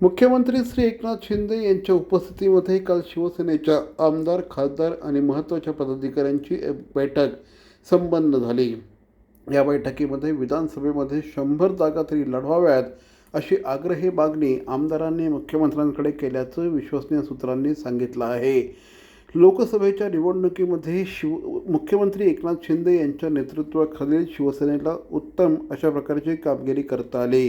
मुख्यमंत्री श्री एकनाथ शिंदे यांच्या उपस्थितीमध्ये काल शिवसेनेच्या आमदार खासदार आणि महत्त्वाच्या पदाधिकाऱ्यांची बैठक संपन्न झाली. या बैठकीमध्ये विधानसभेमध्ये शंभर जागा तरी लढवाव्यात अशी आग्रही मागणी आमदारांनी मुख्यमंत्र्यांकडे केल्याचं विश्वसनीय सूत्रांनी सांगितलं आहे. लोकसभेच्या निवडणुकीमध्ये शिव मुख्यमंत्री एकनाथ शिंदे यांच्या नेतृत्वाखालील शिवसेनेला उत्तम अशा प्रकारची कामगिरी करता आली.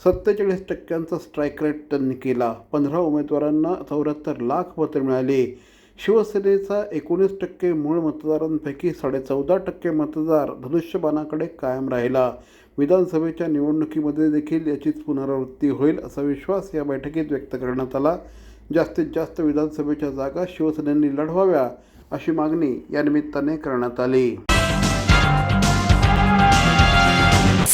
सत्तेचाळीस टक्क्यांचा स्ट्राईक रेट त्यांनी केला. पंधरा उमेदवारांना चौऱ्याहत्तर लाख मते मिळाले. शिवसेनेचा एकोणीस टक्के मूळ मतदारांपैकी साडेचौदा टक्के मतदार धनुष्यबाणाकडे कायम राहिला. विधानसभेच्या निवडणुकीमध्ये देखील याचीच पुनरावृत्ती होईल असा विश्वास या बैठकीत व्यक्त करण्यात आला. जास्तीत जास्त विधानसभेच्या जागा शिवसेनेने लढवाव्या अशी मागणी या निमित्ताने करण्यात आली.